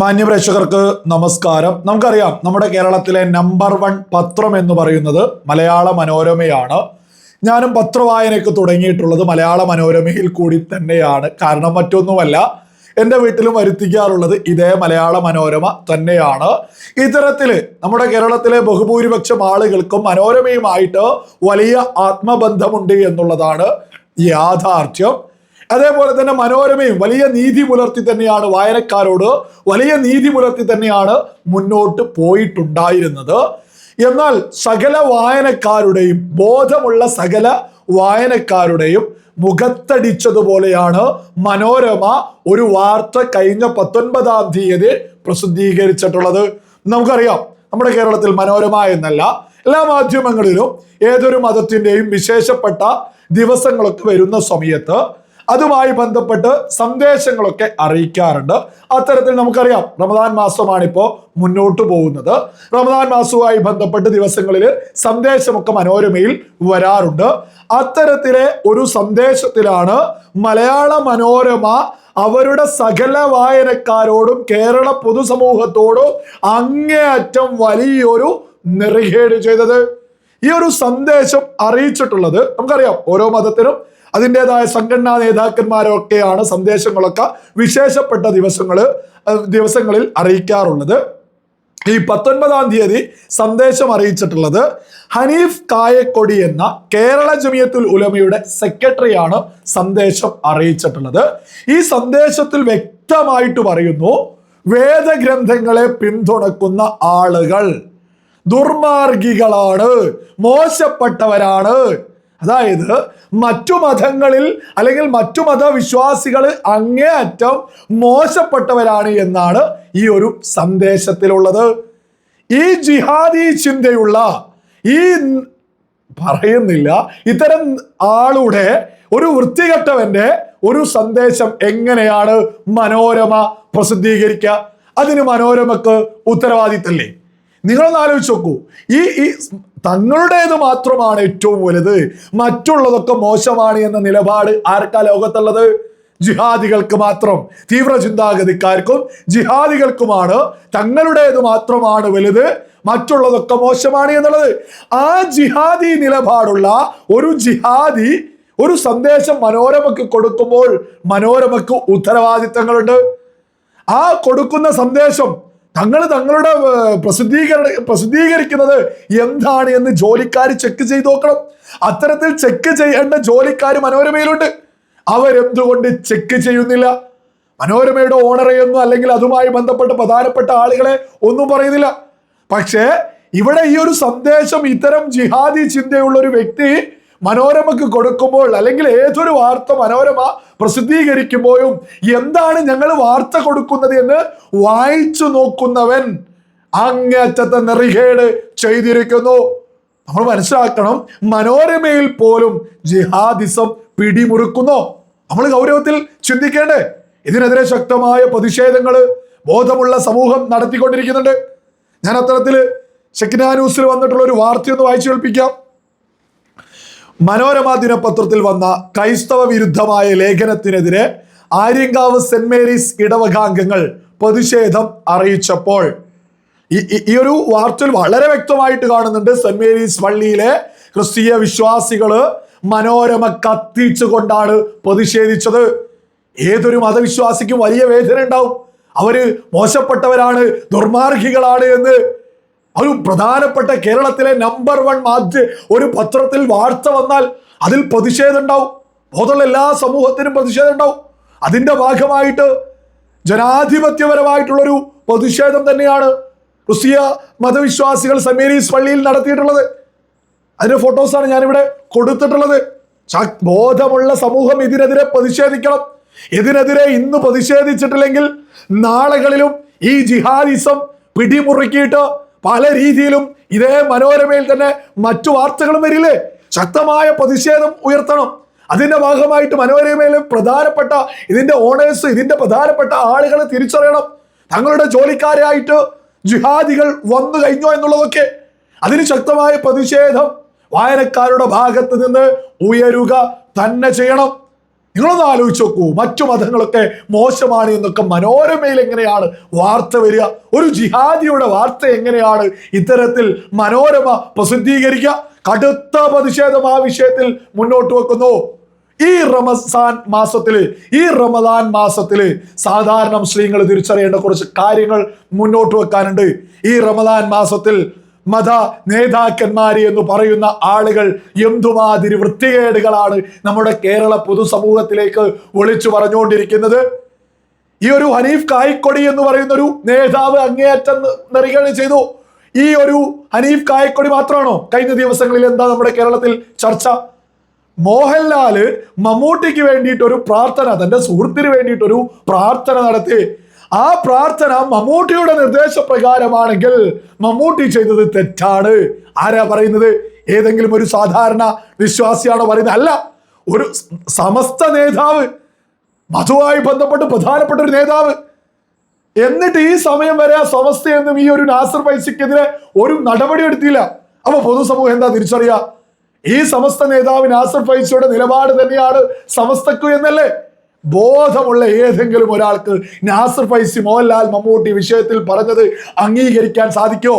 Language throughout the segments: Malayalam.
മാന്യപ്രേക്ഷകർക്ക് നമസ്കാരം. നമുക്കറിയാം നമ്മുടെ കേരളത്തിലെ നമ്പർ വൺ പത്രം എന്ന് പറയുന്നത് മലയാള മനോരമയാണ്. ഞാനും പത്രവായനയ്ക്ക് തുടങ്ങിയിട്ടുള്ളത് മലയാള മനോരമയിൽ കൂടി തന്നെയാണ്. കാരണം മറ്റൊന്നുമല്ല എന്റെ വീട്ടിലും വരുത്തിക്കാറുള്ളത് ഇതേ മലയാള മനോരമ തന്നെയാണ്. ഇത്തരത്തിൽ നമ്മുടെ കേരളത്തിലെ ബഹുഭൂരിപക്ഷം ആളുകൾക്കും മനോരമയുമായിട്ട് വലിയ ആത്മബന്ധമുണ്ട് എന്നുള്ളതാണ് യാഥാർത്ഥ്യം. അതേപോലെ തന്നെ മനോരമയും വലിയ നീതി പുലർത്തി തന്നെയാണ് വായനക്കാരോട് വലിയ നീതി പുലർത്തി തന്നെയാണ് മുന്നോട്ട് പോയിട്ടുണ്ടായിരുന്നത്. എന്നാൽ സകല വായനക്കാരുടെയും ബോധമുള്ള സകല വായനക്കാരുടെയും മുഖത്തടിച്ചതുപോലെയാണ് മനോരമ ഒരു വാർത്ത കഴിഞ്ഞ പത്തൊൻപതാം തീയതി പ്രസിദ്ധീകരിച്ചിട്ടുള്ളത്. നമുക്കറിയാം നമ്മുടെ കേരളത്തിൽ മനോരമ എന്നല്ല എല്ലാ മാധ്യമങ്ങളിലും ഏതൊരു മതത്തിന്റെയും വിശേഷപ്പെട്ട ദിവസങ്ങളൊക്കെ വരുന്ന സമയത്ത് അതുമായി ബന്ധപ്പെട്ട് സന്ദേശങ്ങളൊക്കെ അറിയിക്കാറുണ്ട്. അത്തരത്തിൽ നമുക്കറിയാം റമദാൻ മാസമാണിപ്പോൾ മുന്നോട്ട് പോകുന്നത്. റമദാൻ മാസവുമായി ബന്ധപ്പെട്ട് ദിവസങ്ങളിൽ സന്ദേശമൊക്കെ മനോരമയിൽ വരാറുണ്ട്. അത്തരത്തിലെ ഒരു സന്ദേശത്തിലാണ് മലയാള മനോരമ അവരുടെ സകല വായനക്കാരോടും കേരള പൊതുസമൂഹത്തോടും അങ്ങേയറ്റം വലിയൊരു നെറികേട് ചെയ്തത്. ഈ ഒരു സന്ദേശം അറിയിച്ചിട്ടുള്ളത് നമുക്കറിയാം ഓരോ മതത്തിനും അതിന്റെതായ സംഘടനാ നേതാക്കന്മാരൊക്കെയാണ് സന്ദേശങ്ങളൊക്കെ വിശേഷപ്പെട്ട ദിവസങ്ങൾ ദിവസങ്ങളിൽ അറിയിക്കാറുള്ളത്. ഈ പത്തൊൻപതാം തീയതി സന്ദേശം അറിയിച്ചിട്ടുള്ളത് ഹനീഫ് കായക്കൊടി എന്ന കേരള ജമിയത്തുൽ ഉലമയുടെ സെക്രട്ടറിയാണ് സന്ദേശം അറിയിച്ചിട്ടുള്ളത്. ഈ സന്ദേശത്തിൽ വ്യക്തമായിട്ട് പറയുന്നു വേദഗ്രന്ഥങ്ങളെ പിന്തുണക്കുന്ന ആളുകൾ ദുർമാർഗികളാണ് മോശപ്പെട്ടവരാണ്. അതായത് മറ്റു മതങ്ങളിൽ അല്ലെങ്കിൽ മറ്റു മതവിശ്വാസികൾ അങ്ങേയറ്റം മോശപ്പെട്ടവരാണ് എന്നാണ് ഈ ഒരു സന്ദേശത്തിലുള്ളത്. ഈ ജിഹാദി ചിന്തയുള്ള ഈ പറയുന്നില്ല ഇത്തരം ആളുടെ ഒരു വൃത്തികെട്ടവന്റെ ഒരു സന്ദേശം എങ്ങനെയാണ് മനോരമ പ്രസിദ്ധീകരിക്കുക? അതിന് മനോരമക്ക് ഉത്തരവാദിത്തല്ലേ? നിങ്ങളൊന്ന് ആലോചിച്ച് നോക്കൂ. ഈ ഈ തങ്ങളുടേത് മാത്രമാണ് ഏറ്റവും വലുത്? മറ്റുള്ളതൊക്കെ മോശമാണ് എന്ന നിലപാട് ആർക്കാ ലോകത്തുള്ളത്? ജിഹാദികൾക്ക് മാത്രം. തീവ്ര ചിന്താഗതിക്കാർക്കും ജിഹാദികൾക്കുമാണ് തങ്ങളുടേത് മാത്രമാണ് വലുത് മറ്റുള്ളതൊക്കെ മോശമാണ് എന്നുള്ളത്. ആ ജിഹാദി നിലപാടുള്ള ഒരു ജിഹാദി ഒരു സന്ദേശം മനോരമയ്ക്ക് കൊടുക്കുമ്പോൾ മനോരമയ്ക്ക് ഉത്തരവാദിത്തങ്ങളുണ്ട്. ആ കൊടുക്കുന്ന സന്ദേശം തങ്ങൾ തങ്ങളുടെ പ്രസിദ്ധീകരണ പ്രസിദ്ധീകരിക്കുന്നത് എന്താണ് എന്ന് ജോലിക്കാർ ചെക്ക് ചെയ്ത് നോക്കണം. അത്തരത്തിൽ ചെക്ക് ചെയ്യേണ്ട ജോലിക്കാർ മനോരമയിലുണ്ട്. അവരെന്തുകൊണ്ട് ചെക്ക് ചെയ്യുന്നില്ല? മനോരമയുടെ ഓണറെയൊന്നും അല്ലെങ്കിൽ അതുമായി ബന്ധപ്പെട്ട് പ്രധാനപ്പെട്ട ആളുകളെ ഒന്നും പറയുന്നില്ല. പക്ഷേ ഇവിടെ ഈ ഒരു സന്ദേശം ഇത്തരം ജിഹാദി ചിന്തയുള്ള ഒരു വ്യക്തി മനോരമക്ക് കൊടുക്കുമ്പോൾ അല്ലെങ്കിൽ ഏതൊരു വാർത്ത മനോരമ പ്രസിദ്ധീകരിക്കുമ്പോഴും എന്താണ് ഞങ്ങൾ വാർത്ത കൊടുക്കുന്നത് എന്ന് വായിച്ചു നോക്കുന്നവൻ അങ്ങേറ്റത്തെ നെറികേട് ചെയ്തിരിക്കുന്നു. നമ്മൾ മനസ്സിലാക്കണം മനോരമയിൽ പോലും ജിഹാദിസം പിടിമുറുക്കുന്നു. നമ്മൾ ഗൗരവത്തിൽ ചിന്തിക്കേണ്ടേ ഇതിനെതിരെ ശക്തമായ പ്രതിഷേധങ്ങൾ ബോധമുള്ള സമൂഹം നടത്തിക്കൊണ്ടിരിക്കുന്നുണ്ട്. ഞാൻ അത്തരത്തിൽ ചെക്കിനാ ന്യൂസിൽ വന്നിട്ടുള്ള ഒരു വാർത്തയൊന്ന് വായിച്ചു കേൾപ്പിക്കാം. മനോരമ ദിനപത്രത്തിൽ വന്ന ക്രൈസ്തവ വിരുദ്ധമായ ലേഖനത്തിനെതിരെ ആര്യങ്കാവ് സെന്റ് മേരീസ് ഇടവകാംഗങ്ങൾ പ്രതിഷേധം അറിയിച്ചപ്പോൾ ഈ- ഒരു വാർത്തയിൽ വളരെ വ്യക്തമായിട്ട് കാണുന്നുണ്ട് സെന്റ് മേരീസ് പള്ളിയിലെ ക്രിസ്തീയ വിശ്വാസികൾ മനോരമ കത്തിച്ചുകൊണ്ടാണ് പ്രതിഷേധിച്ചത്. ഏതൊരു മതവിശ്വാസിക്കും വലിയ വേദന ഉണ്ടാവും. അവർ മോശപ്പെട്ടവരാണ് ദുർമാർഗികളാണ് എന്ന് ഒരു പ്രധാനപ്പെട്ട കേരളത്തിലെ നമ്പർ വൺ മാധ്യ ഒരു പത്രത്തിൽ വാർത്ത വന്നാൽ അതിൽ പ്രതിഷേധം ഉണ്ടാവും. ബോധമുള്ള എല്ലാ സമൂഹത്തിനും പ്രതിഷേധം ഉണ്ടാവും. അതിന്റെ ഭാഗമായിട്ട് ജനാധിപത്യപരമായിട്ടുള്ളൊരു പ്രതിഷേധം തന്നെയാണ് ക്രിസ്തീയ മതവിശ്വാസികൾ സമീരീസ് പള്ളിയിൽ നടത്തിയിട്ടുള്ളത്. അതിന്റെ ഫോട്ടോസാണ് ഞാനിവിടെ കൊടുത്തിട്ടുള്ളത്. ബോധമുള്ള സമൂഹം ഇതിനെതിരെ പ്രതിഷേധിക്കണം. ഇതിനെതിരെ ഇന്ന് പ്രതിഷേധിച്ചിട്ടില്ലെങ്കിൽ നാളുകളിലും ഈ ജിഹാദിസം പിടിമുറുക്കിയിട്ട് പല രീതിയിലും ഇതേ മനോരമയിൽ തന്നെ മറ്റു വാർത്തകളും വരില്ലേ? ശക്തമായ പ്രതിഷേധം ഉയർത്തണം. അതിന്റെ ഭാഗമായിട്ട് മനോരമയിലെ പ്രധാനപ്പെട്ട ഇതിന്റെ ഓണേഴ്സ് ഇതിന്റെ പ്രധാനപ്പെട്ട ആളുകളെ തിരിച്ചറിയണം. തങ്ങളുടെ ജോലിക്കാരായിട്ട് ജിഹാദികൾ വന്നു കഴിഞ്ഞോ എന്നുള്ളതൊക്കെ. അതിന് ശക്തമായ പ്രതിഷേധം വായനക്കാരുടെ ഭാഗത്ത് നിന്ന് ഉയരുക തന്നെ ചെയ്യണം. നിങ്ങളൊന്ന് ആലോചിച്ച് നോക്കൂ. മറ്റു മതങ്ങളൊക്കെ മോശമാണ് എന്നൊക്കെ മനോരമയിൽ എങ്ങനെയാണ് വാർത്ത വരിക? ഒരു ജിഹാദിയുടെ വാർത്ത എങ്ങനെയാണ് ഇത്തരത്തിൽ മനോരമ പ്രസിദ്ധീകരിക്കുക? കടുത്ത പ്രതിഷേധം ആ വിഷയത്തിൽ മുന്നോട്ട് വെക്കുന്നു. ഈ റമസാൻ മാസത്തിൽ ഈ റമദാൻ മാസത്തിൽ സാധാരണ മുസ്ലിങ്ങൾ തിരിച്ചറിയേണ്ട കുറച്ച് കാര്യങ്ങൾ മുന്നോട്ട് വെക്കാനുണ്ട്. ഈ റമദാൻ മാസത്തിൽ മത നേതാക്കന്മാര് എന്ന് പറയുന്ന ആളുകൾ എന്തുമാതിരി വൃത്തികേടുകളാണ് നമ്മുടെ കേരള പൊതുസമൂഹത്തിലേക്ക് ഒളിച്ചു പറഞ്ഞുകൊണ്ടിരിക്കുന്നത്? ഈ ഒരു ഹനീഫ് കായ്ക്കൊടി എന്ന് പറയുന്ന ഒരു നേതാവ് അങ്ങേയറ്റം നെറികണ ചെയ്തു. ഈ ഒരു ഹനീഫ് കായ്ക്കൊടി മാത്രമാണോ കഴിഞ്ഞ ദിവസങ്ങളിൽ എന്താ നമ്മുടെ കേരളത്തിൽ ചർച്ച? മോഹൻലാൽ മമ്മൂട്ടിക്ക് വേണ്ടിയിട്ടൊരു പ്രാർത്ഥന തന്റെ സുഹൃത്തിന് വേണ്ടിയിട്ടൊരു പ്രാർത്ഥന നടത്തി. ആ പ്രാർത്ഥന മമ്മൂട്ടിയുടെ നിർദ്ദേശപ്രകാരമാണെങ്കിൽ മമ്മൂട്ടി ചെയ്തത് തെറ്റാണ്. ആരാ പറയുന്നത്? ഏതെങ്കിലും ഒരു സാധാരണ വിശ്വാസിയാണോ പറയുന്നത്? അല്ല ഒരു സമസ്ത നേതാവ് മധുവായി ബന്ധപ്പെട്ട് പ്രധാനപ്പെട്ട ഒരു നേതാവ്. എന്നിട്ട് ഈ സമയം വരെ ആ സമസ്തയൊന്നും ഈ ഒരു നാസർ പൈസക്കെതിരെ ഒരു നടപടി എടുത്തില്ല. അപ്പൊ പൊതുസമൂഹം എന്താ തിരിച്ചറിയുക ഈ സമസ്ത നേതാവ് നാസർ ഫൈസിയുടെ നിലപാട് തന്നെയാണ് സമസ്തക്കു എന്നല്ലേ? ബോധമുള്ള ഏതെങ്കിലും ഒരാൾക്ക് നാസർ ഫൈസി മോഹൻലാൽ മമ്മൂട്ടി വിഷയത്തിൽ പറഞ്ഞത് അംഗീകരിക്കാൻ സാധിക്കോ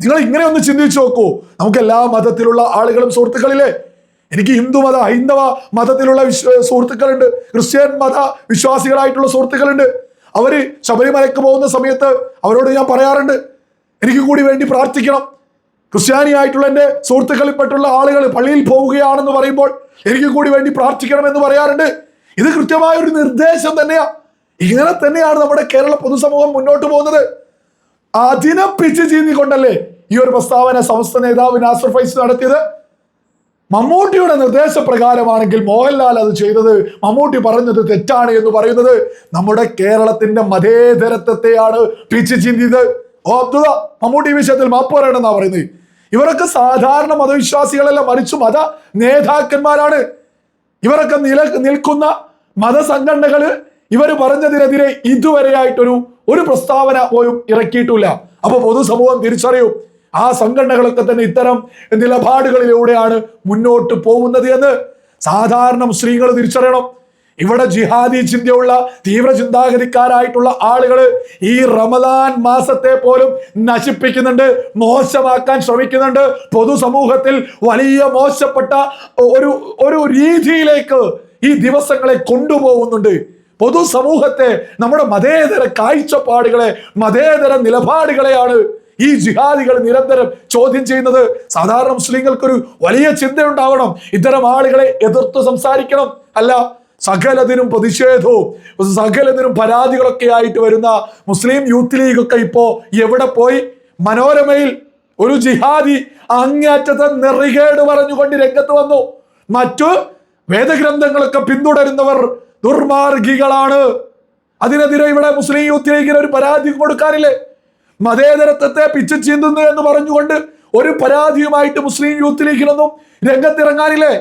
നിങ്ങൾ ഇങ്ങനെ ഒന്ന് ചിന്തിച്ചു നോക്കൂ. നമുക്ക് എല്ലാ മതത്തിലുള്ള ആളുകളും സുഹൃത്തുക്കളില്ലേ എനിക്ക് ഹിന്ദു മത ഹൈന്ദവ മതത്തിലുള്ള സുഹൃത്തുക്കളുണ്ട്. ക്രിസ്ത്യൻ മത വിശ്വാസികളായിട്ടുള്ള സുഹൃത്തുക്കളുണ്ട്. അവർ ശബരിമലയ്ക്ക് പോകുന്ന സമയത്ത് അവരോട് ഞാൻ പറയാറുണ്ട് എനിക്ക് കൂടി വേണ്ടി പ്രാർത്ഥിക്കണം. ക്രിസ്ത്യാനി ആയിട്ടുള്ള എന്റെ സുഹൃത്തുക്കളിൽപ്പെട്ടുള്ള ആളുകൾ പള്ളിയിൽ പോവുകയാണെന്ന് പറയുമ്പോൾ എനിക്ക് കൂടി വേണ്ടി പ്രാർത്ഥിക്കണം എന്ന് പറയാറുണ്ട്. ഇത് കൃത്യമായ ഒരു നിർദ്ദേശം തന്നെയാ. ഇങ്ങനെ തന്നെയാണ് നമ്മുടെ കേരള പൊതുസമൂഹം മുന്നോട്ട് പോകുന്നത്. അതിനെ പിച്ച് ചീന്തിക്കൊണ്ടല്ലേ ഈ ഒരു പ്രസ്താവന സമസ്ത നേതാവ് നാസർ ഫൈസ് നടത്തിയത്? മമ്മൂട്ടിയുടെ നിർദ്ദേശപ്രകാരമാണെങ്കിൽ മോഹൻലാൽ അത് ചെയ്തത്. മമ്മൂട്ടി പറഞ്ഞത് തെറ്റാണ് എന്ന് പറയുന്നത്. നമ്മുടെ കേരളത്തിന്റെ മതേതരത്വത്തെയാണ് പിച്ച് ചിന്തിയത്. ഓ അബ്ദുള്ള മമ്മൂട്ടി വിഷയത്തിൽ മാപ്പ് പറയണമെന്നാ പറയുന്നത്. ഇവരൊക്കെ സാധാരണ മതവിശ്വാസികളെല്ലാം മറിച്ചു മത നേതാക്കന്മാരാണ്. ഇവരൊക്കെ നില നിൽക്കുന്ന മതസംഘടനകൾ ഇവർ പറഞ്ഞതിനെതിരെ ഇതുവരെയായിട്ടൊരു ഒരു പ്രസ്താവന പോലും ഇറക്കിയിട്ടില്ല. അപ്പൊ പൊതുസമൂഹം തിരിച്ചറിയും ആ സംഘടനകളൊക്കെ തന്നെ ഇത്തരം നിലപാടുകളിലൂടെയാണ് മുന്നോട്ട് പോകുന്നത് എന്ന് സാധാരണ മുസ്ലിങ്ങൾ തിരിച്ചറിയണം. ഇവിടെ ജിഹാദി ചിന്തയുള്ള തീവ്ര ചിന്താഗതിക്കാരായിട്ടുള്ള ആളുകൾ ഈ റമദാൻ മാസത്തെ പോലും നശിപ്പിക്കുന്നുണ്ട് മോശമാക്കാൻ ശ്രമിക്കുന്നുണ്ട്. പൊതുസമൂഹത്തിൽ വലിയ മോശപ്പെട്ട ഒരു ഒരു രീതിയിലേക്ക് ഈ ദിവസങ്ങളെ കൊണ്ടുപോകുന്നുണ്ട്. പൊതുസമൂഹത്തെ നമ്മുടെ മതേതര കാഴ്ചപ്പാടുകളെ മതേതര നിലപാടുകളെയാണ് ഈ ജിഹാദികൾ നിരന്തരം ചോദ്യം ചെയ്യുന്നത്. സാധാരണ മുസ്ലിങ്ങൾക്കൊരു വലിയ ചിന്തയുണ്ടാവണം. ഇത്തരം ആളുകളെ എതിർത്ത് സംസാരിക്കണം അല്ല സകലതിനും പ്രതിഷേധവും സകലതിനും പരാതികളൊക്കെ ആയിട്ട് വരുന്ന മുസ്ലിം യൂത്ത് ലീഗ് ഒക്കെ ഇപ്പോ എവിടെ പോയി? മനോരമയിൽ ഒരു ജിഹാദി അങ്ങേറ്റത്തെ നെറികേട് പറഞ്ഞുകൊണ്ട് രംഗത്ത് വന്നു. മറ്റു വേദഗ്രന്ഥങ്ങളൊക്കെ പിന്തുടരുന്നവർ ദുർമാർഗികളാണ്. അതിനെതിരെ ഇവിടെ മുസ്ലിം യൂത്ത് ലീഗിന് ഒരു പരാതി കൊടുക്കാനില്ലേ? മതേതരത്വത്തെ പിച്ചു ചീന്തുന്നു എന്ന് പറഞ്ഞുകൊണ്ട് ഒരു പരാതിയുമായിട്ട് മുസ്ലിം യൂത്ത് ലീഗിനൊന്നും രംഗത്തിറങ്ങാനില്ലേ?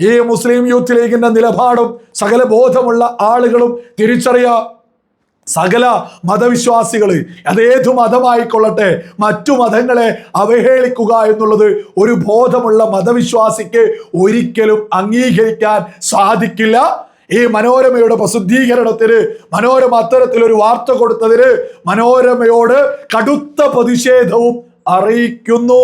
ഈ മുസ്ലിം യൂത്ത് ലീഗിന്റെ നിലപാടും സകല ബോധമുള്ള ആളുകളും തിരിച്ചറിയ. സകല മതവിശ്വാസികൾ അതേതു മതമായിക്കൊള്ളട്ടെ മറ്റു മതങ്ങളെ അവഹേളിക്കുക എന്നുള്ളത് ഒരു ബോധമുള്ള മതവിശ്വാസിക്ക് ഒരിക്കലും അംഗീകരിക്കാൻ സാധിക്കില്ല. ഈ മനോരമയുടെ പ്രസിദ്ധീകരണത്തിന് മനോരമ അത്തരത്തിലൊരു വാർത്ത കൊടുത്തതിന് മനോരമയോട് കടുത്ത പ്രതിഷേധവും അറിയിക്കുന്നു.